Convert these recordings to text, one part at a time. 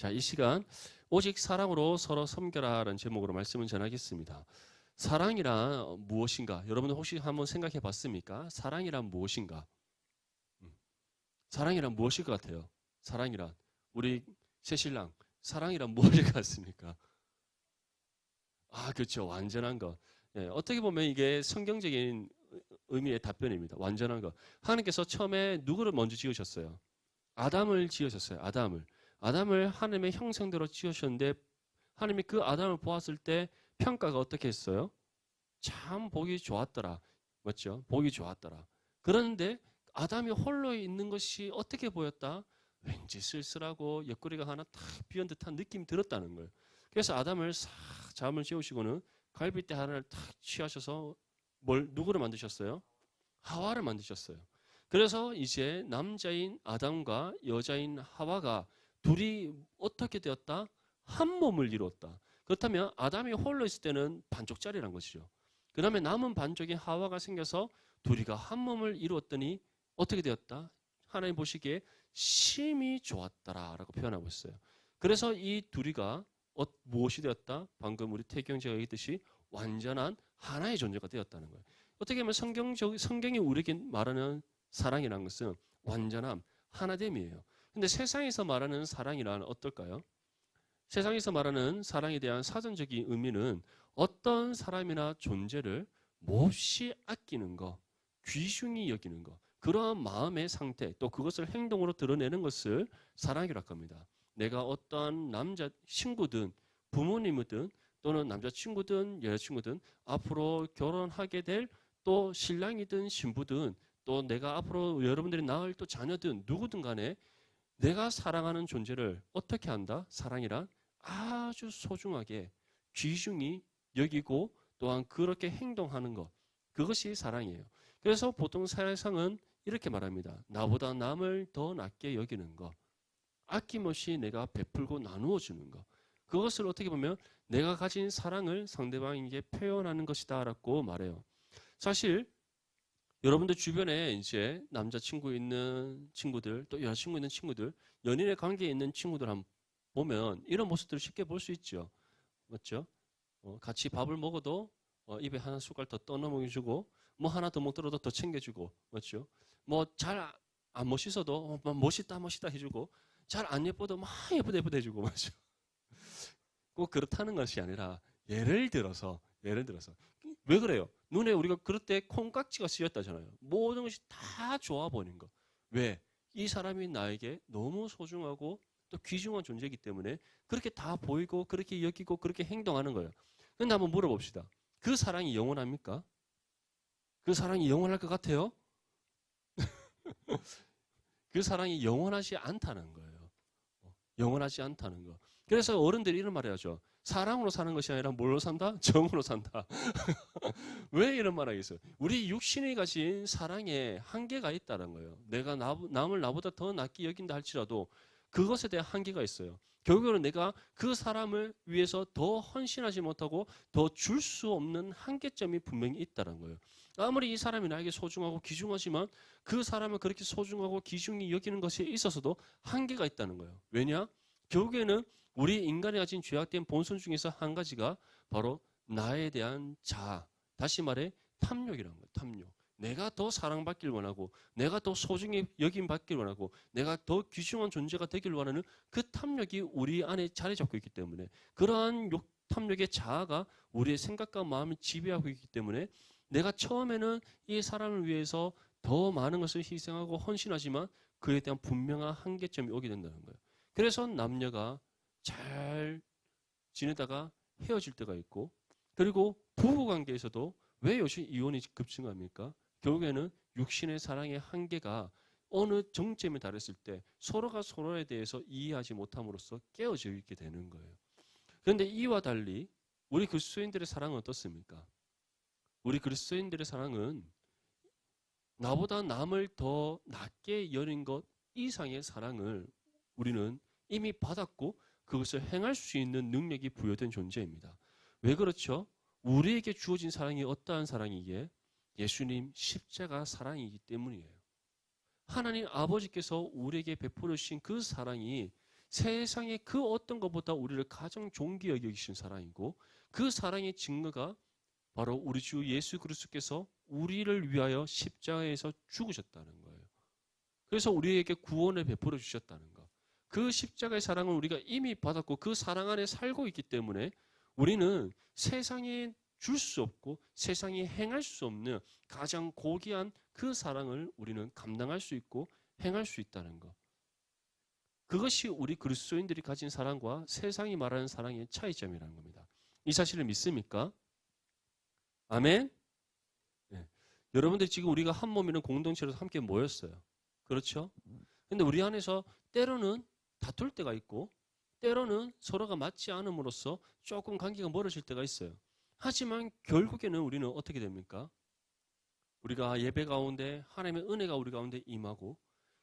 자, 이 시간 오직 사랑으로 서로 섬겨라라는 제목으로 말씀을 전하겠습니다. 사랑이란 무엇인가? 여러분 혹시 한번 생각해 봤습니까? 사랑이란 무엇인가? 음. 사랑이란 무엇일 것 같아요? 사랑이란 우리 새신랑 사랑이란 무엇일 것 같습니까? 아, 그렇죠. 완전한 것. 예, 어떻게 보면 이게 성경적인 의미의 답변입니다. 완전한 것. 하나님께서 처음에 누구를 먼저 지으셨어요? 아담을 지으셨어요. 아담을. 아담을 하나님의 형상대로 지으셨는데 하나님이 그 아담을 보았을 때 평가가 어떻게 했어요? 참 보기 좋았더라. 맞죠? 보기 좋았더라. 그런데 아담이 홀로 있는 것이 어떻게 보였다? 왠지 쓸쓸하고 옆구리가 하나 탁 비은 듯한 느낌이 들었다는 거예요. 그래서 아담을 싹 잠을 재우시고는 갈비뼈 하나를 탁 취하셔서 뭘 누구를 만드셨어요? 하와를 만드셨어요. 그래서 이제 남자인 아담과 여자인 하와가 둘이 어떻게 되었다? 한 몸을 이루었다. 그렇다면 아담이 홀로 있을 때는 반쪽짜리란 것이죠. 그 다음에 남은 반쪽인 하와가 생겨서 둘이가 한 몸을 이루었더니 어떻게 되었다? 하나님 보시기에 심히 좋았다라고 표현하고 있어요. 그래서 이 둘이가 어, 무엇이 되었다? 방금 우리 태경제가 얘기했듯이 완전한 하나의 존재가 되었다는 거예요. 어떻게 보면 성경적 성경이 우리에게 말하는 사랑이라는 것은 완전함, 하나됨이에요. 근데 세상에서 말하는 사랑이란 어떨까요? 세상에서 말하는 사랑에 대한 사전적인 의미는 어떤 사람이나 존재를 몹시 아끼는 것, 귀중히 여기는 것, 그러한 마음의 상태, 또 그것을 행동으로 드러내는 것을 사랑이라고 합니다. 내가 어떠한 남자 친구든 부모님이든 또는 남자친구든 여자친구든 앞으로 결혼하게 될 또 신랑이든 신부든 또 내가 앞으로 여러분들이 낳을 또 자녀든 누구든 간에 내가 사랑하는 존재를 어떻게 한다? 사랑이란 아주 소중하게 귀중히 여기고 또한 그렇게 행동하는 것. 그것이 사랑이에요. 그래서 보통 세상은 이렇게 말합니다. 나보다 남을 더 낫게 여기는 것. 아낌없이 내가 베풀고 나누어 주는 것. 그것을 어떻게 보면 내가 가진 사랑을 상대방에게 표현하는 것이다라고 말해요. 사실 여러분들 주변에 이제 남자친구 있는 친구들 또 여자친구 있는 친구들 연인의 관계에 있는 친구들 한번 보면 이런 모습들을 쉽게 볼 수 있죠. 맞죠? 어, 같이 밥을 먹어도 어, 입에 하나 숟갈 더 떠넘어주고 뭐 하나 더 먹더라도 더 챙겨주고 맞죠? 뭐 잘 안 멋있어도 어, 멋있다 멋있다 해주고 잘 안 예뻐도 막 예쁘다 예쁘다 해주고 맞죠? 꼭 그렇다는 것이 아니라 예를 들어서 예를 들어서 왜 그래요? 눈에 우리가 그럴 때 콩깍지가 쓰였다잖아요. 모든 것이 다 좋아 보이는 거. 왜? 이 사람이 나에게 너무 소중하고 또 귀중한 존재이기 때문에 그렇게 다 보이고 그렇게 여기고 그렇게 행동하는 거예요. 근데 한번 물어봅시다. 그 사랑이 영원합니까? 그 사랑이 영원할 것 같아요? 그 사랑이 영원하지 않다는 거예요. 영원하지 않다는 거. 그래서 어른들이 이런 말을 하죠. 사랑으로 사는 것이 아니라 뭘로 산다? 정으로 산다. 왜 이런 말 하겠어요? 우리 육신이 가진 사랑에 한계가 있다는 거예요. 내가 남을 나보다 더 낫게 여긴다 할지라도 그것에 대한 한계가 있어요. 결국은 내가 그 사람을 위해서 더 헌신하지 못하고 더 줄 수 없는 한계점이 분명히 있다는 거예요. 아무리 이 사람이 나에게 소중하고 귀중하지만 그 사람을 그렇게 소중하고 귀중히 여기는 것에 있어서도 한계가 있다는 거예요. 왜냐? 결국에는 우리 인간이 가진 죄악된 본성 중에서 한 가지가 바로 나에 대한 자아, 다시 말해 탐욕이라는 거예요. 탐욕. 내가 더 사랑받길 원하고 내가 더 소중히 여김 받길 원하고 내가 더 귀중한 존재가 되길 원하는 그 탐욕이 우리 안에 자리 잡고 있기 때문에 그러한 욕, 탐욕의 자아가 우리의 생각과 마음을 지배하고 있기 때문에 내가 처음에는 이 사람을 위해서 더 많은 것을 희생하고 헌신하지만 그에 대한 분명한 한계점이 오게 된다는 거예요. 그래서 남녀가 잘 지내다가 헤어질 때가 있고 그리고 부부 관계에서도 왜 요즘 이혼이 급증합니까? 결국에는 육신의 사랑의 한계가 어느 정점에 달했을 때 서로가 서로에 대해서 이해하지 못함으로써 깨어져 있게 되는 거예요. 그런데 이와 달리 우리 그리스도인들의 사랑은 어떻습니까? 우리 그리스도인들의 사랑은 나보다 남을 더 낮게 여린 것 이상의 사랑을 우리는 이미 받았고 그것을 행할 수 있는 능력이 부여된 존재입니다. 왜 그렇죠? 우리에게 주어진 사랑이 어떠한 사랑이기에 예수님 십자가 사랑이기 때문이에요. 하나님 아버지께서 우리에게 베풀어 주신 그 사랑이 세상의 그 어떤 것보다 우리를 가장 존귀 여기신 사랑이고 그 사랑의 증거가 바로 우리 주 예수 그리스도께서 우리를 위하여 십자가에서 죽으셨다는 거예요. 그래서 우리에게 구원을 베풀어 주셨다는 거. 그 십자가의 사랑을 우리가 이미 받았고 그 사랑 안에 살고 있기 때문에 우리는 세상에 줄 수 없고 세상이 행할 수 없는 가장 고귀한 그 사랑을 우리는 감당할 수 있고 행할 수 있다는 것. 그것이 우리 그리스도인들이 가진 사랑과 세상이 말하는 사랑의 차이점이라는 겁니다. 이 사실을 믿습니까? 아멘. 네. 여러분들 지금 우리가 한 몸이는 공동체로 함께 모였어요. 그렇죠? 근데 우리 안에서 때로는 다툴 때가 있고 때로는 서로가 맞지 않음으로써 조금 관계가 멀어질 때가 있어요. 하지만 결국에는 우리는 어떻게 됩니까? 우리가 예배 가운데 하나님의 은혜가 우리 가운데 임하고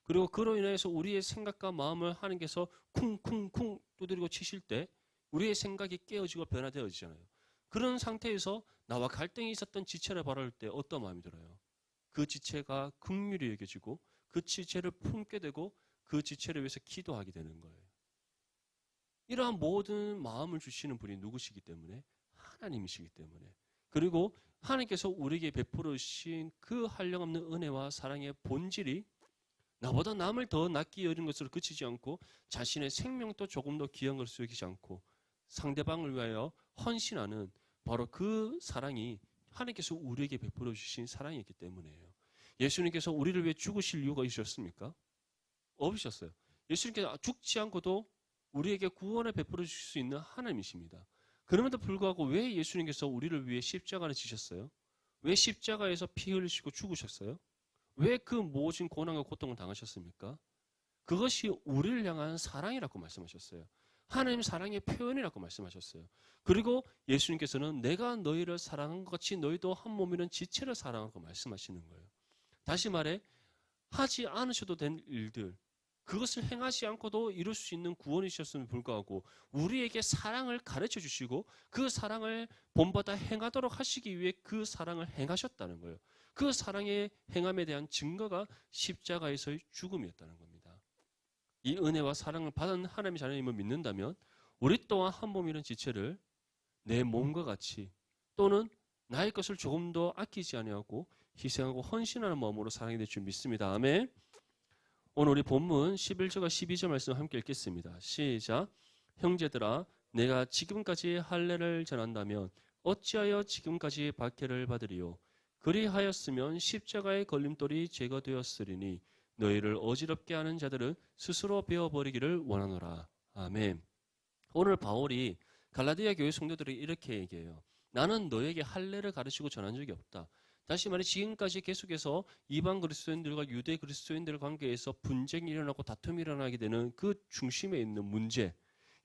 그리고 그로 인해서 우리의 생각과 마음을 하나님께서 쿵쿵쿵 두드리고 치실 때 우리의 생각이 깨어지고 변화되어지잖아요. 그런 상태에서 나와 갈등이 있었던 지체를 바라볼 때 어떤 마음이 들어요? 그 지체가 긍휼히 여겨지고 그 지체를 품게 되고 그 지체를 위해서 기도하게 되는 거예요. 이러한 모든 마음을 주시는 분이 누구시기 때문에 하나님이시기 때문에 그리고 하나님께서 우리에게 베풀어 주신 그 한량없는 은혜와 사랑의 본질이 나보다 남을 더 낫기 여린 것으로 그치지 않고 자신의 생명도 조금 더 귀한 것으로 여기지 않고 상대방을 위하여 헌신하는 바로 그 사랑이 하나님께서 우리에게 베풀어 주신 사랑이기 때문이에요. 예수님께서 우리를 위해 죽으실 이유가 있으셨습니까? 없으셨어요. 예수님께서 죽지 않고도 우리에게 구원을 베풀어 주실 수 있는 하나님이십니다. 그럼에도 불구하고 왜 예수님께서 우리를 위해 십자가를 지셨어요? 왜 십자가에서 피 흘리시고 죽으셨어요? 왜 그 모진 고난과 고통을 당하셨습니까? 그것이 우리를 향한 사랑이라고 말씀하셨어요. 하나님 사랑의 표현이라고 말씀하셨어요. 그리고 예수님께서는 내가 너희를 사랑한 것 같이 너희도 한 몸이는 지체를 사랑하고 말씀하시는 거예요. 다시 말해 하지 않으셔도 된 일들 그것을 행하지 않고도 이룰 수 있는 구원이셨음을 불구하고 우리에게 사랑을 가르쳐 주시고 그 사랑을 본받아 행하도록 하시기 위해 그 사랑을 행하셨다는 거예요. 그 사랑의 행함에 대한 증거가 십자가에서의 죽음이었다는 겁니다. 이 은혜와 사랑을 받은 하나님의 자녀임을 믿는다면 우리 또한 한 몸이라는 지체를 내 몸과 같이 또는 나의 것을 조금 더 아끼지 아니하고 희생하고 헌신하는 마음으로 사랑이 될줄 믿습니다. 아멘. 오늘 우리 본문 11절과 12절 말씀 함께 읽겠습니다. 시작. 형제들아 내가 지금까지 할례를 전한다면 어찌하여 지금까지 박해를 받으리요 그리하였으면 십자가의 걸림돌이 제거되었으리니 너희를 어지럽게 하는 자들은 스스로 베어버리기를 원하노라. 아멘. 오늘 바울이 갈라디아 교회 성도들이 이렇게 얘기해요. 나는 너에게 할례를 가르치고 전한 적이 없다. 다시 말해 지금까지 계속해서 이방 그리스도인들과 유대 그리스도인들 관계에서 분쟁이 일어나고 다툼이 일어나게 되는 그 중심에 있는 문제,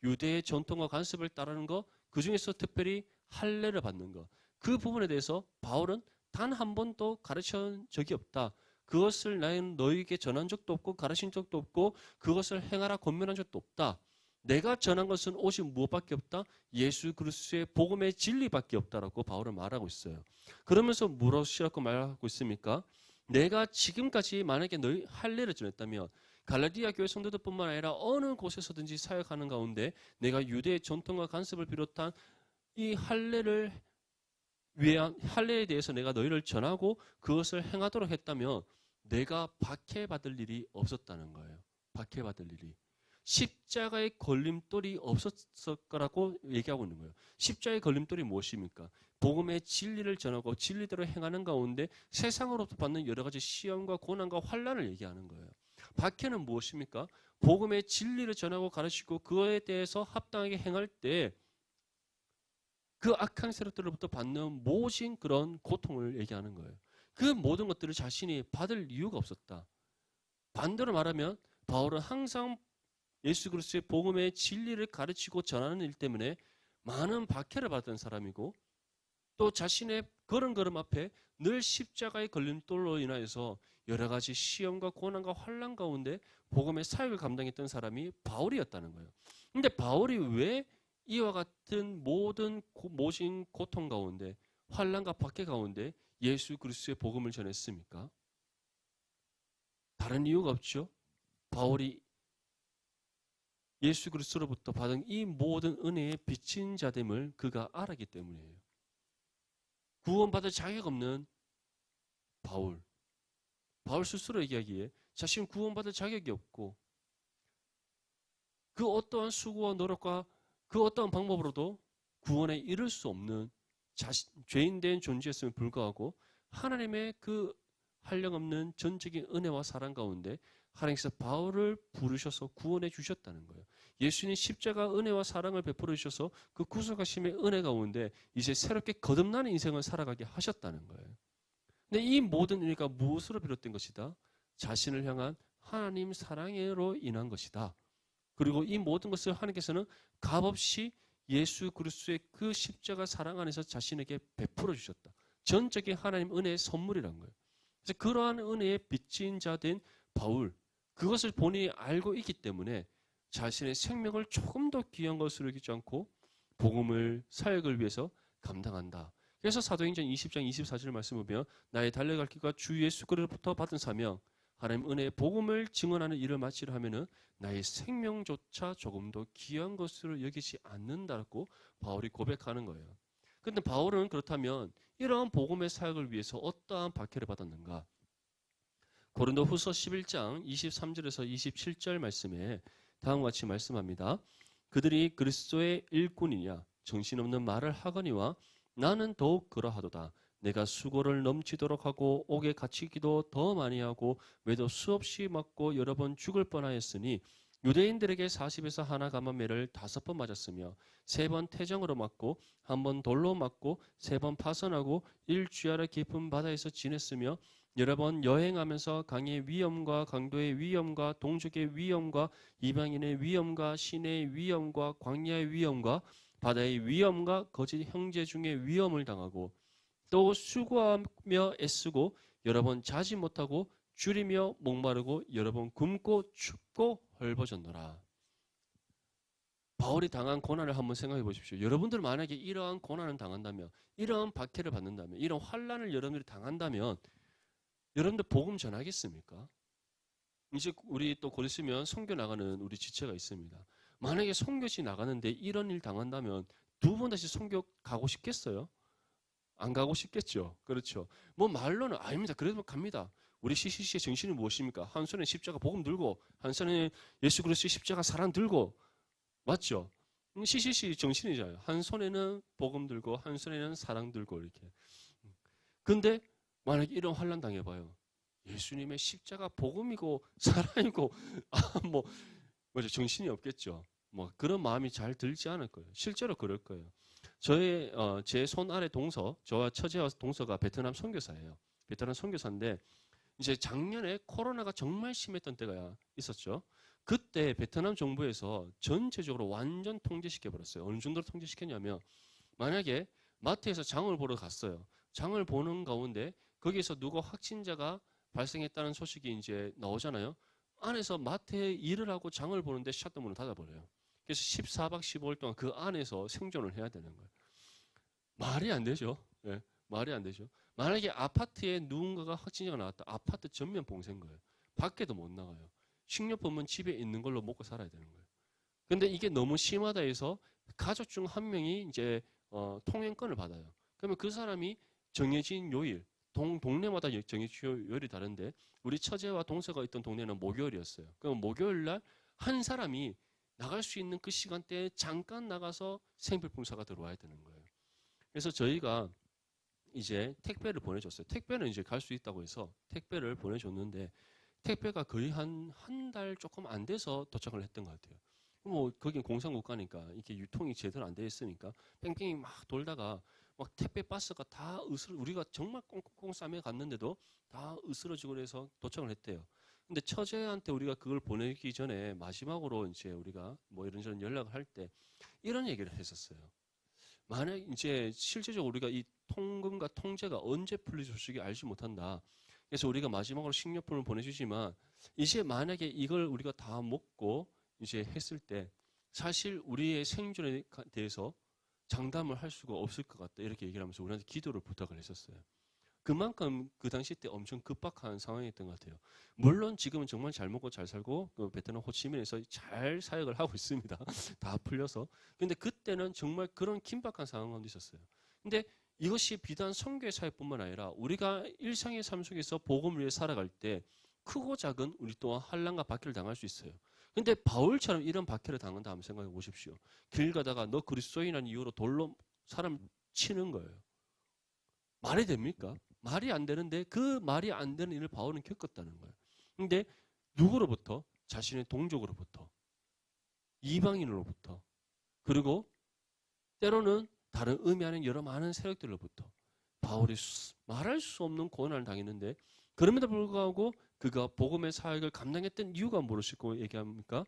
유대의 전통과 관습을 따르는 것, 그 중에서 특별히 할례를 받는 것, 그 부분에 대해서 바울은 단 한 번도 가르쳐 적이 없다. 그것을 나는 너에게 전한 적도 없고 가르친 적도 없고 그것을 행하라 권면한 적도 없다. 내가 전한 것은 오직 무엇밖에 없다? 예수 그리스도의 복음의 진리밖에 없다라고 바울은 말하고 있어요. 그러면서 무엇이라고 말하고 있습니까? 내가 지금까지 만약에 너희 할례를 전했다면 갈라디아 교회 성도들뿐만 아니라 어느 곳에서든지 사역하는 가운데 내가 유대의 전통과 관습을 비롯한 이 할례를 위한 할례에 대해서 내가 너희를 전하고 그것을 행하도록 했다면 내가 박해받을 일이 없었다는 거예요. 박해받을 일이. 십자가의 걸림돌이 없었을 거라고 얘기하고 있는 거예요. 십자가의 걸림돌이 무엇입니까? 복음의 진리를 전하고 진리대로 행하는 가운데 세상으로부터 받는 여러 가지 시험과 고난과 환란을 얘기하는 거예요. 박해는 무엇입니까? 복음의 진리를 전하고 가르치고 그거에 대해서 합당하게 행할 때 그 악한 세력들로부터 받는 모진 그런 고통을 얘기하는 거예요. 그 모든 것들을 자신이 받을 이유가 없었다. 반대로 말하면 바울은 항상 예수 그리스도의 복음의 진리를 가르치고 전하는 일 때문에 많은 박해를 받은 사람이고 또 자신의 걸음걸음 앞에 늘 십자가의 걸림돌로 인하여서 여러 가지 시험과 고난과 환란 가운데 복음의 사역을 감당했던 사람이 바울이었다는 거예요. 근데 바울이 왜 이와 같은 모든 모진 고통 가운데 환란과 박해 가운데 예수 그리스도의 복음을 전했습니까? 다른 이유가 없죠. 바울이 예수 그리스도로부터 받은 이 모든 은혜의 빚진 자됨을 그가 알았기 때문이에요. 구원받을 자격 없는 바울. 바울 스스로 얘기하기에 자신 구원받을 자격이 없고 그 어떠한 수고와 노력과 그 어떠한 방법으로도 구원에 이를 수 없는 자신, 죄인된 존재였음에 불구하고 하나님의 그 한량없는 전적인 은혜와 사랑 가운데 하나님께서 바울을 부르셔서 구원해 주셨다는 거예요. 예수님 십자가 은혜와 사랑을 베풀어 주셔서 그 구속하심의 은혜 가운데 이제 새롭게 거듭나는 인생을 살아가게 하셨다는 거예요. 근데 이 모든 은혜가 무엇으로 비롯된 것이다? 자신을 향한 하나님 사랑으로 인한 것이다. 그리고 이 모든 것을 하나님께서는 값없이 예수 그리스도의 그 십자가 사랑 안에서 자신에게 베풀어 주셨다. 전적인 하나님 은혜의 선물이란 거예요. 그래서 그러한 은혜의 빚진 자 된 바울 그것을 본인이 알고 있기 때문에 자신의 생명을 조금 더 귀한 것으로 여기지 않고 복음을 사역을 위해서 감당한다. 그래서 사도행전 20장 24절 말씀을 보면 나의 달려갈 길과 주 예수 그리스도부터 받은 사명 하나님 은혜의 복음을 증언하는 일을 마치려 하면은 나의 생명조차 조금 더 귀한 것으로 여기지 않는다고 바울이 고백하는 거예요. 근데 바울은 그렇다면 이러한 복음의 사역을 위해서 어떠한 박해를 받았는가? 고린도 후서 11장 23절에서 27절 말씀에 다음과 같이 말씀합니다. 그들이 그리스도의 일꾼이냐 정신없는 말을 하거니와 나는 더욱 그러하도다. 내가 수고를 넘치도록 하고 옥에 갇히기도 더 많이 하고 매도 수없이 맞고 여러 번 죽을 뻔하였으니 유대인들에게 40에서 하나 감한매를 다섯 번 맞았으며 세 번 태정으로 맞고 한 번 돌로 맞고 세 번 파선하고 일주야를 깊은 바다에서 지냈으며 여러 번 여행하면서 강의 위험과 강도의 위험과 동족의 위험과 이방인의 위험과 시내의 위험과 광야의 위험과 바다의 위험과 거짓 형제 중의 위험을 당하고 또 수고하며 애쓰고 여러 번 자지 못하고 줄이며 목마르고 여러 번 굶고 춥고 헐벗었노라. 바울이 당한 고난을 한번 생각해 보십시오. 여러분들 만약에 이러한 고난을 당한다면, 이러한 박해를 받는다면, 이런 환란을 여러분들이 당한다면, 여러분들 복음 전하겠습니까? 이제 우리 또 곧 있으면 선교 나가는 우리 지체가 있습니다. 만약에 선교지 나가는데 이런 일 당한다면 두 번 다시 선교 가고 싶겠어요? 안 가고 싶겠죠. 그렇죠. 뭐 말로는 아닙니다. 그래도 갑니다. 우리 CCC의 정신이 무엇입니까? 한 손에 십자가 복음 들고 한 손에 예수 그리스도의 십자가 사랑 들고 맞죠? 음, CCC 정신이잖아요. 한 손에는 복음 들고 한 손에는 사랑 들고 이렇게. 근데 만약에 이런 환란 당해봐요. 예수님의 십자가 복음이고 사랑이고 아 뭐 뭐죠 정신이 없겠죠. 뭐 그런 마음이 잘 들지 않을 거예요. 실제로 그럴 거예요. 저의 어, 제 손 아래 동서, 저와 처제와 동서가 베트남 선교사예요. 베트남 선교사인데 이제 작년에 코로나가 정말 심했던 때가 있었죠. 그때 베트남 정부에서 전체적으로 완전 통제시켜 버렸어요. 어느 정도로 통제시켰냐면 만약에 마트에서 장을 보러 갔어요. 장을 보는 가운데 거기에서 누가 확진자가 발생했다는 소식이 이제 나오잖아요. 안에서 마트에 일을 하고 장을 보는데 샷도 문을 닫아버려요. 그래서 14박 15일 동안 그 안에서 생존을 해야 되는 거예요. 말이 안 되죠. 예, 말이 안 되죠. 만약에 아파트에 누군가가 확진자가 나왔다. 아파트 전면 봉쇄인 거예요. 밖에도 못 나가요. 식료품은 집에 있는 걸로 먹고 살아야 되는 거예요. 근데 이게 너무 심하다 해서 가족 중 한 명이 이제 어, 통행권을 받아요. 그러면 그 사람이 정해진 요일, 동, 동네마다 정해진 요일이 다른데 우리 처제와 동서가 있던 동네는 목요일이었어요. 그럼 목요일 날 한 사람이 나갈 수 있는 그 시간대에 잠깐 나가서 생필품사가 들어와야 되는 거예요. 그래서 저희가 이제 택배를 보내줬어요. 택배는 이제 갈 수 있다고 해서 택배를 보내줬는데 택배가 거의 한 한 달 조금 안 돼서 도착을 했던 것 같아요. 뭐 거긴 공산국가니까 이게 유통이 제대로 안 돼 있으니까 뺑뺑이 막 돌다가 막 택배 박스가 다 으스러 우리가 정말 꽁꽁꽁 싸매 갔는데도 다 으스러지고 그래서 도착을 했대요. 근데 처제한테 우리가 그걸 보내기 전에 마지막으로 이제 우리가 뭐 이런저런 연락을 할 때 이런 얘기를 했었어요. 만약 이제 실제적으로 우리가 이 통금과 통제가 언제 풀릴 소식이 알지 못한다. 그래서 우리가 마지막으로 식료품을 보내주지만 이제 만약에 이걸 우리가 다 먹고 이제 했을 때 사실 우리의 생존에 대해서 장담을 할 수가 없을 것 같다 이렇게 얘기를 하면서 우리한테 기도를 부탁을 했었어요. 그만큼 그 당시 때 엄청 급박한 상황이었던 것 같아요. 물론 지금은 정말 잘 먹고 잘 살고 그 베트남 호치민에서 잘 사역을 하고 있습니다. 다 풀려서. 근데 그때는 정말 그런 긴박한 상황 가운데 있었어요. 근데 이것이 비단 선교의 사역뿐만 아니라 우리가 일상의 삶 속에서 복음을 위해 살아갈 때 크고 작은 우리 또한 환란과 박해를 당할 수 있어요. 근데 바울처럼 이런 박해를 당한다 하면 생각해 보십시오. 길 가다가 너 그리스도인한 이유로 돌로 사람 치는 거예요. 말이 됩니까? 말이 안 되는데 그 말이 안 되는 일을 바울은 겪었다는 거예요. 근데 누구로부터? 자신의 동족으로부터. 이방인으로부터. 그리고 때로는 다른 의미하는 여러 많은 세력들로부터 바울이 수- 말할 수 없는 고난을 당했는데 그럼에도 불구하고 그가 복음의 사역을 감당했던 이유가 무엇이고 얘기합니까?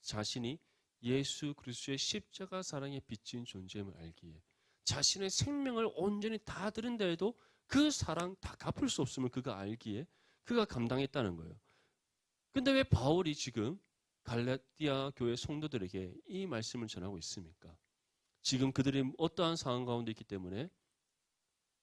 자신이 예수 그리스도의 십자가 사랑에 비친 존재임을 알기에 자신의 생명을 온전히 다 드린다 해도 그 사랑 다 갚을 수 없음을 그가 알기에 그가 감당했다는 거예요. 근데 왜 바울이 지금 갈라디아 교회 성도들에게 이 말씀을 전하고 있습니까? 지금 그들이 어떠한 상황 가운데 있기 때문에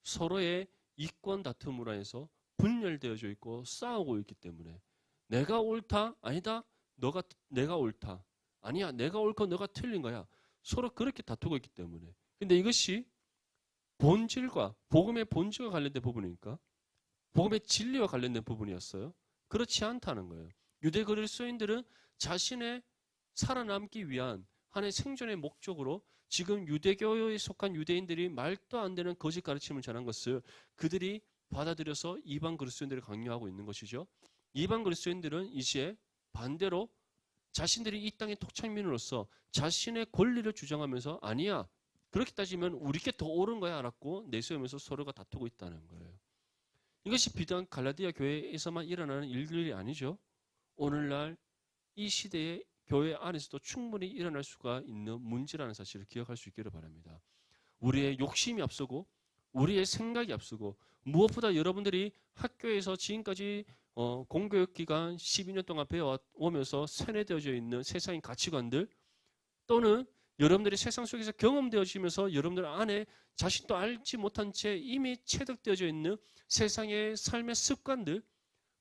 서로의 이권 다툼으로 해서 분열되어져 있고 싸우고 있기 때문에 내가 옳다 아니다 너가 내가 옳다. 아니야 내가 옳고 너가 틀린 거야. 서로 그렇게 다투고 있기 때문에. 근데 이것이 본질과 복음의 본질과 관련된 부분이니까 복음의 진리와 관련된 부분이었어요. 그렇지 않다는 거예요. 유대 그리스도인들은 자신의 살아남기 위한 하나의 생존의 목적으로 지금 유대교에 속한 유대인들이 말도 안 되는 거짓 가르침을 전한 것을 그들이 받아들여서 이방 그리스도인들을 강요하고 있는 것이죠. 이방 그리스도인들은 이제 반대로 자신들이 이 땅의 토착민으로서 자신의 권리를 주장하면서 아니야 그렇게 따지면 우리께 더 옳은 거야 알았고 내세우면서 서로가 다투고 있다는 거예요. 이것이 비단 갈라디아 교회에서만 일어나는 일들이 아니죠. 오늘날 이 시대의 교회 안에서도 충분히 일어날 수가 있는 문제라는 사실을 기억할 수 있기를 바랍니다. 우리의 욕심이 앞서고 우리의 생각이 앞서고 무엇보다 여러분들이 학교에서 지금까지 어, 공교육 기간 12년 동안 배워오면서 세뇌되어져 있는 세상의 가치관들 또는 여러분들이 세상 속에서 경험되어지면서 여러분들 안에 자신도 알지 못한 채 이미 체득되어져 있는 세상의 삶의 습관들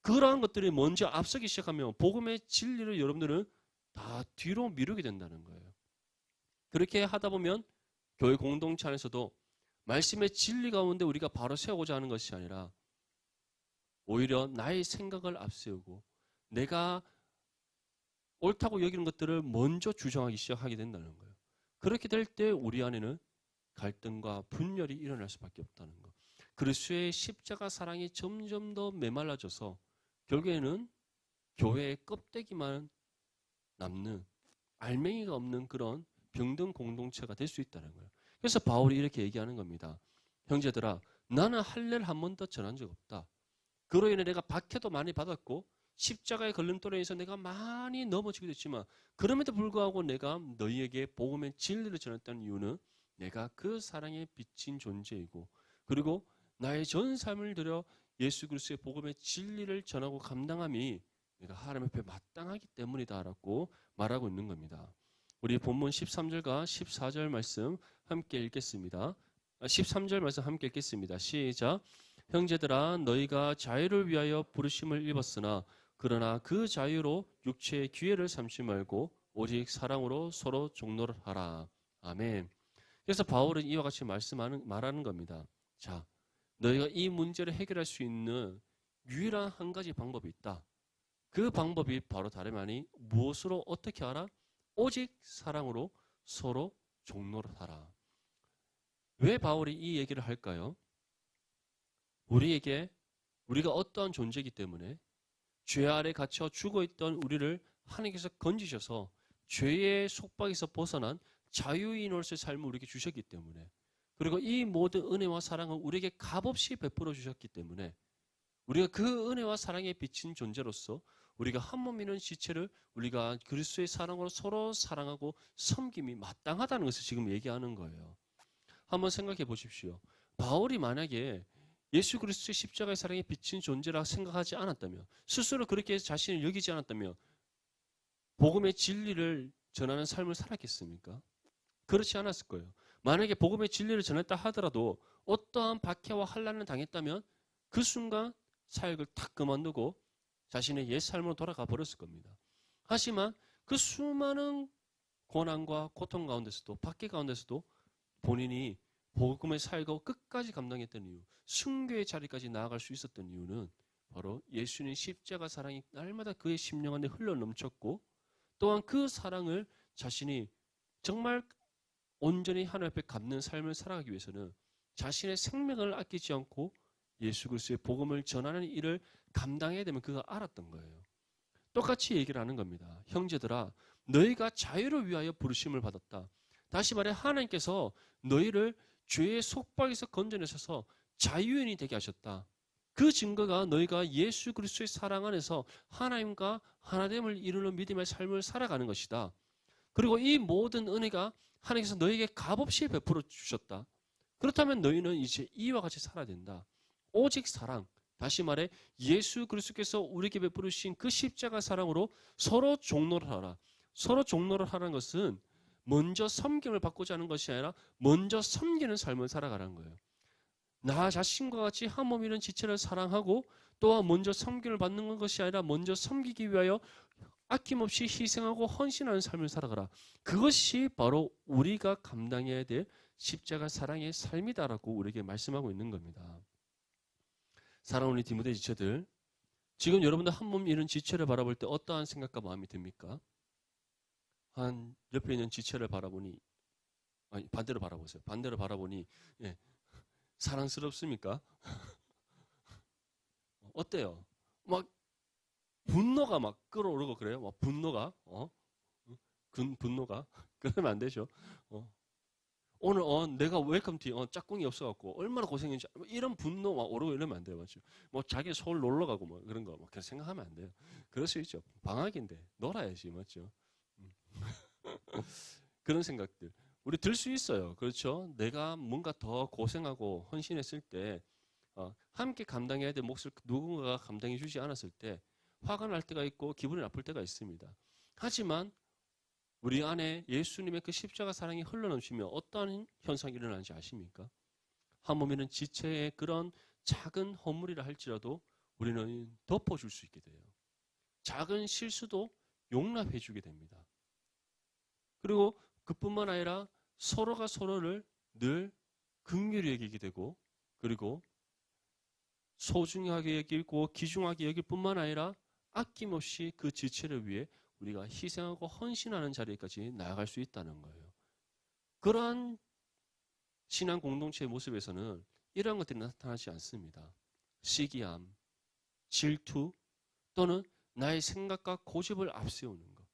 그러한 것들이 먼저 앞서기 시작하면 복음의 진리를 여러분들은 다 뒤로 미루게 된다는 거예요. 그렇게 하다 보면 교회 공동체 안에서도 말씀의 진리 가운데 우리가 바로 세우고자 하는 것이 아니라 오히려 나의 생각을 앞세우고 내가 옳다고 여기는 것들을 먼저 주장하기 시작하게 된다는 거예요. 그렇게 될 때 우리 안에는 갈등과 분열이 일어날 수밖에 없다는 거. 그리스도의 십자가 사랑이 점점 더 메말라져서 결국에는 교회의 껍데기만 남는 알맹이가 없는 그런 병든 공동체가 될 수 있다는 거예요. 그래서 바울이 이렇게 얘기하는 겁니다. 형제들아, 나는 할례를 한 번도 전한 적 없다. 그로 인해 내가 박해도 많이 받았고 십자가의 걸림돌에서 내가 많이 넘어지게 됐지만 그럼에도 불구하고 내가 너희에게 복음의 진리를 전했다는 이유는 내가 그 사랑에 비친 존재이고 그리고 나의 전 삶을 들여 예수 그리스도의 복음의 진리를 전하고 감당함이 내가 하나님 앞에 마땅하기 때문이다라고 말하고 있는 겁니다. 우리 본문 13절과 14절 말씀 함께 읽겠습니다. 13절 말씀 함께 읽겠습니다. 시작. 형제들아 너희가 자유를 위하여 부르심을 입었으나 그러나 그 자유로 육체의 기회를 삼지 말고 오직 사랑으로 서로 종로를 하라. 아멘. 그래서 바울은 이와 같이 말씀하는 말하는 겁니다. 자, 너희가 이 문제를 해결할 수 있는 유일한 한 가지 방법이 있다. 그 방법이 바로 다름 아니 무엇으로 어떻게 하라? 오직 사랑으로 서로 종로를 하라. 왜 바울이 이 얘기를 할까요? 우리에게 우리가 어떠한 존재이기 때문에 죄 아래 갇혀 죽어 있던 우리를 하나님께서 건지셔서 죄의 속박에서 벗어난 자유인으로서의 삶을 우리에게 주셨기 때문에 그리고 이 모든 은혜와 사랑을 우리에게 값없이 베풀어 주셨기 때문에 우리가 그 은혜와 사랑에 비친 존재로서 우리가 한 몸이는 지체를 우리가 그리스도의 사랑으로 서로 사랑하고 섬김이 마땅하다는 것을 지금 얘기하는 거예요. 한번 생각해 보십시오. 바울이 만약에 예수 그리스도의 십자가의 사랑에 비친 존재라 생각하지 않았다면 스스로 그렇게 자신을 여기지 않았다면 복음의 진리를 전하는 삶을 살았겠습니까? 그렇지 않았을 거예요. 만약에 복음의 진리를 전했다 하더라도 어떠한 박해와 환란을 당했다면 그 순간 사역을 탁 그만두고 자신의 옛 삶으로 돌아가 버렸을 겁니다. 하지만 그 수많은 고난과 고통 가운데서도 박해 가운데서도 본인이 복음의 사역을 끝까지 감당했던 이유, 순교의 자리까지 나아갈 수 있었던 이유는 바로 예수님의 십자가 사랑이 날마다 그의 심령 안에 흘러 넘쳤고 또한 그 사랑을 자신이 정말 온전히 하나님 앞에 갚는 삶을 살아가기 위해서는 자신의 생명을 아끼지 않고 예수 그리스도의 복음을 전하는 일을 감당해야 되면 그가 알았던 거예요. 똑같이 얘기를 하는 겁니다. 형제들아, 너희가 자유를 위하여 부르심을 받았다. 다시 말해 하나님께서 너희를 죄의 속박에서 건져내셔서 자유인이 되게 하셨다. 그 증거가 너희가 예수 그리스도의 사랑 안에서 하나님과 하나됨을 이루는 믿음의 삶을 살아가는 것이다. 그리고 이 모든 은혜가 하나님께서 너에게 값없이 베풀어 주셨다. 그렇다면 너희는 이제 이와 같이 살아야 된다. 오직 사랑. 다시 말해 예수 그리스도께서 우리에게 베푸르신 그 십자가 사랑으로 서로 종로를 하라. 서로 종로를 하라는 것은 먼저 섬김을 받고자 하는 것이 아니라 먼저 섬기는 삶을 살아가라는 거예요. 나 자신과 같이 한 몸이는 지체를 사랑하고 또한 먼저 섬김을 받는 것이 아니라 먼저 섬기기 위하여 아낌없이 희생하고 헌신하는 삶을 살아가라. 그것이 바로 우리가 감당해야 될 십자가 사랑의 삶이다라고 우리에게 말씀하고 있는 겁니다. 사랑하는 디모데 지체들, 지금 여러분들 한 몸 이런 지체를 바라볼 때 어떠한 생각과 마음이 듭니까? 한 옆에 있는 지체를 바라보니 아니 반대로 바라보세요. 반대로 바라보니 예, 사랑스럽습니까? 어때요? 막 분노가 막 끌어오르고 그래요. 막 분노가 어? 근 분노가 그러면 안 되죠. 어. 오늘 어 내가 웰컴 티 어, 짝꿍이 없어갖고 얼마나 고생했는지 뭐 이런 분노 막 오르고 이러면 안 돼요, 맞죠? 뭐 자기 서울 놀러 가고 뭐 그런 거막 생각하면 안 돼요. 그럴 수 있죠. 방학인데 놀아야지, 맞죠? 음. 그런 생각들 우리 들 수 있어요. 그렇죠? 내가 뭔가 더 고생하고 헌신했을 때 어, 함께 감당해야 될 몫을 누군가가 감당해 주지 않았을 때 화가 날 때가 있고 기분이 나쁠 때가 있습니다. 하지만 우리 안에 예수님의 그 십자가 사랑이 흘러넘치며 어떠한 현상이 일어나는지 아십니까? 한 몸에는 지체의 그런 작은 허물이라 할지라도 우리는 덮어줄 수 있게 돼요. 작은 실수도 용납해 주게 됩니다. 그리고 그뿐만 아니라 서로가 서로를 늘 긍휼히 여기게 되고 그리고 소중하게 여기고 귀중하게 여길 뿐만 아니라 아낌없이 그 지체를 위해 우리가 희생하고 헌신하는 자리까지 나아갈 수 있다는 거예요. 그러한 신앙 공동체의 모습에서는 이러한 것들이 나타나지 않습니다. 시기함, 질투 또는 나의 생각과 고집을 앞세우는 것,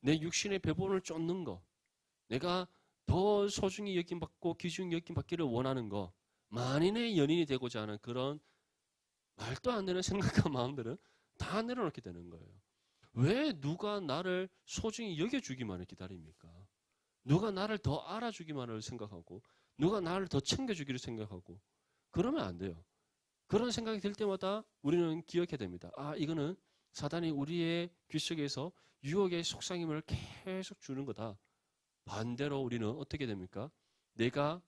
내 육신의 배분을 쫓는 것, 내가 더 소중히 여김받고 귀중히 여김받기를 원하는 것, 만인의 연인이 되고자 하는 그런 말도 안 되는 생각과 마음들은 다 내려놓게 되는 거예요. 왜 누가 나를 소중히 여겨주기만을 기다립니까? 누가 나를 더 알아주기만을 생각하고 누가 나를 더 챙겨주기를 생각하고 그러면 안 돼요. 그런 생각이 들 때마다 우리는 기억해야 됩니다. 아 이거는 사단이 우리의 귀 속에서 유혹의 속상임을 계속 주는 거다. 반대로 우리는 어떻게 됩니까? 내가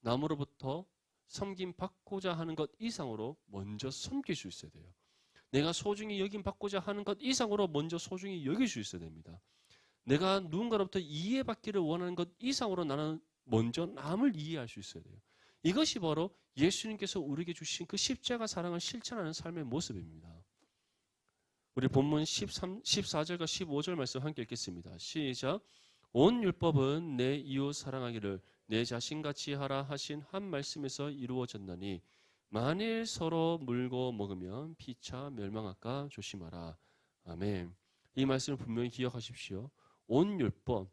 남으로부터 섬김 받고자 하는 것 이상으로 먼저 섬길 수 있어야 돼요. 내가 소중히 여김 받고자 하는 것 이상으로 먼저 소중히 여길 수 있어야 됩니다. 내가 누군가로부터 이해받기를 원하는 것 이상으로 나는 먼저 남을 이해할 수 있어야 돼요. 이것이 바로 예수님께서 우리에게 주신 그 십자가 사랑을 실천하는 삶의 모습입니다. 우리 본문 13, 14절과 15절 말씀 함께 읽겠습니다. 시작. 온 율법은 내 이웃 사랑하기를 내 자신같이 하라 하신 한 말씀에서 이루어졌나니 만일 서로 물고 먹으면 피차 멸망할까 조심하라. 아멘. 이 말씀을 분명히 기억하십시오. 온 율법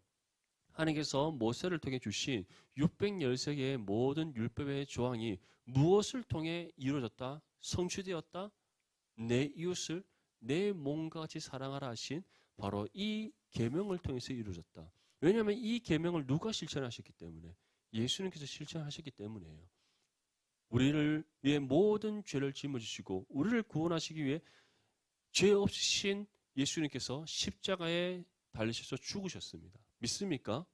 하나님께서 모세를 통해 주신 613개의 모든 율법의 조항이 무엇을 통해 이루어졌다? 성취되었다? 내 이웃을 내 몸과 같이 사랑하라 하신 바로 이 계명을 통해서 이루어졌다. 왜냐하면 이 계명을 누가 실천하셨기 때문에 예수님께서 실천하셨기 때문이에요. 우리를 위해 모든 죄를 짊어지시고 우리를 구원하시기 위해 죄 없으신 예수님께서 십자가에 달리셔서 죽으셨습니다. 믿습니까?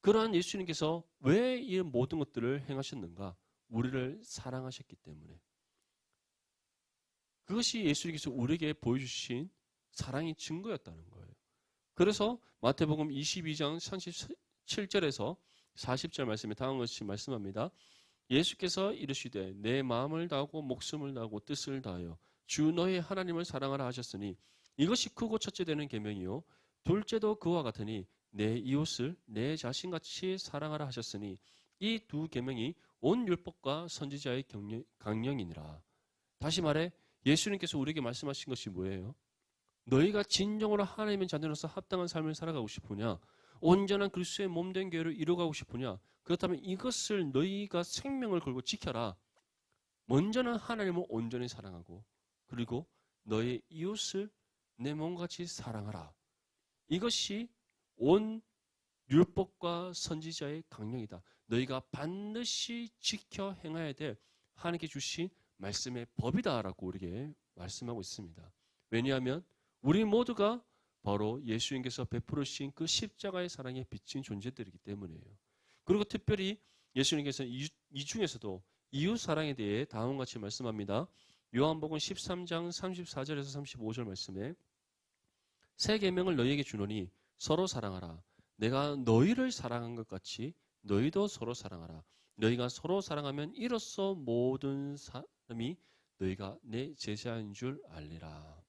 그러한 예수님께서 왜 이 모든 것들을 행하셨는가? 우리를 사랑하셨기 때문에 그것이 예수님께서 우리에게 보여주신 사랑의 증거였다는 거예요. 그래서 마태복음 22장 37절에서 40절 말씀에 다음과 같이 말씀합니다. 예수께서 이르시되 내 마음을 다하고 목숨을 다하고 뜻을 다하여 주 너의 하나님을 사랑하라 하셨으니 이것이 크고 첫째 되는 계명이요 둘째도 그와 같으니 내 이웃을 내 자신같이 사랑하라 하셨으니 이 두 계명이 온 율법과 선지자의 강령이니라. 다시 말해 예수님께서 우리에게 말씀하신 것이 뭐예요? 너희가 진정으로 하나님의 자녀로서 합당한 삶을 살아가고 싶으냐? 온전한 그리스도의 몸된 교회를 이루어가고 싶으냐? 그렇다면 이것을 너희가 생명을 걸고 지켜라. 먼저는 하나님을 온전히 사랑하고 그리고 너의 이웃을 내 몸같이 사랑하라. 이것이 온 율법과 선지자의 강령이다. 너희가 반드시 지켜 행해야 될 하나님께 주신 말씀의 법이다라고 우리에게 말씀하고 있습니다. 왜냐하면 우리 모두가 바로 예수님께서 베풀으신 그 십자가의 사랑에 비친 존재들이기 때문이에요. 그리고 특별히 예수님께서 이, 이 중에서도 이웃 사랑에 대해 다음과 같이 말씀합니다. 요한복음 13장 34절에서 35절 말씀에 새 계명을 너희에게 주노니 서로 사랑하라. 내가 너희를 사랑한 것 같이 너희도 서로 사랑하라. 너희가 서로 사랑하면 이로써 모든 사람이 너희가 내 제자인 줄 알리라.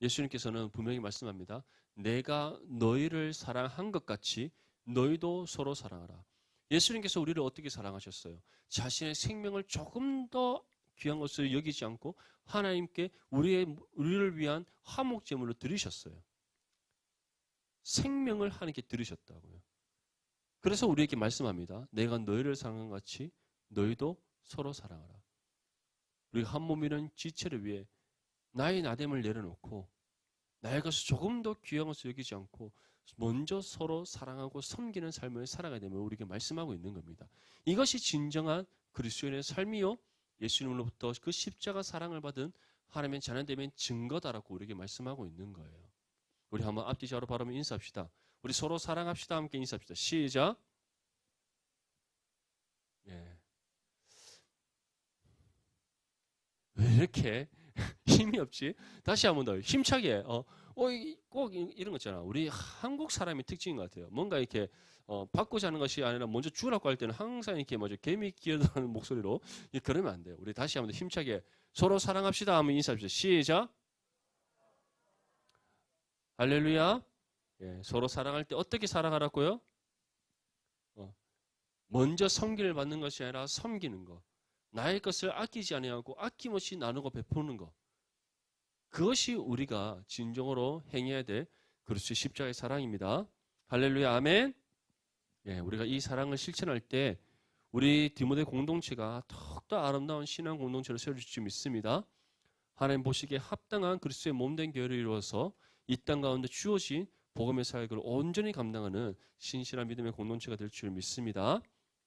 예수님께서는 분명히 말씀합니다. 내가 너희를 사랑한 것 같이 너희도 서로 사랑하라. 예수님께서 우리를 어떻게 사랑하셨어요? 자신의 생명을 조금 더 귀한 것을 여기지 않고 하나님께 우리의 우리를 위한 화목 제물로 드리셨어요. 생명을 하나님께 드리셨다고요. 그래서 우리에게 말씀합니다. 내가 너희를 사랑한 것 같이 너희도 서로 사랑하라. 우리가 한 몸이는 지체를 위해 나의 나됨을 내려놓고 나의 것을 조금 더 귀한 것을 여기지 않고 먼저 서로 사랑하고 섬기는 삶을 살아가야 되면 우리에게 말씀하고 있는 겁니다. 이것이 진정한 그리스도인의 삶이요 예수님으로부터 그 십자가 사랑을 받은 하나님의 자녀됨의 증거다라고 우리에게 말씀하고 있는 거예요. 우리 한번 앞뒤 좌우로 바라며 인사합시다. 우리 서로 사랑합시다. 함께 인사합시다. 시작. 예. 왜 이렇게 힘이 없지? 다시 한 번 더 힘차게. 어, 어, 이- 꼭 이- 이런 거 있잖아. 우리 한국 사람의 특징인 것 같아요. 뭔가 이렇게 어, 바꾸자 하는 것이 아니라 먼저 주라고 할 때는 항상 이렇게 먼저 개미 기어다는 목소리로 이- 그러면 안 돼요. 우리 다시 한번더 힘차게 서로 사랑합시다 하면 인사합시다. 시작. 할렐루야. 예, 서로 사랑할 때 어떻게 사랑하라고요? 어, 먼저 섬기를 받는 것이 아니라 섬기는 것. 나의 것을 아끼지 아니하고 아낌없이 나누고 베푸는 것. 그것이 우리가 진정으로 행해야 될 그리스도의 십자가의 사랑입니다. 할렐루야. 아멘. 예, 우리가 이 사랑을 실천할 때 우리 디모데 공동체가 더욱더 아름다운 신앙 공동체로 세워질 줄 믿습니다. 하나님 보시기에 합당한 그리스도의 몸된 교회를 이루어서 이 땅 가운데 주어진 복음의 사역을 온전히 감당하는 신실한 믿음의 공동체가 될 줄 믿습니다.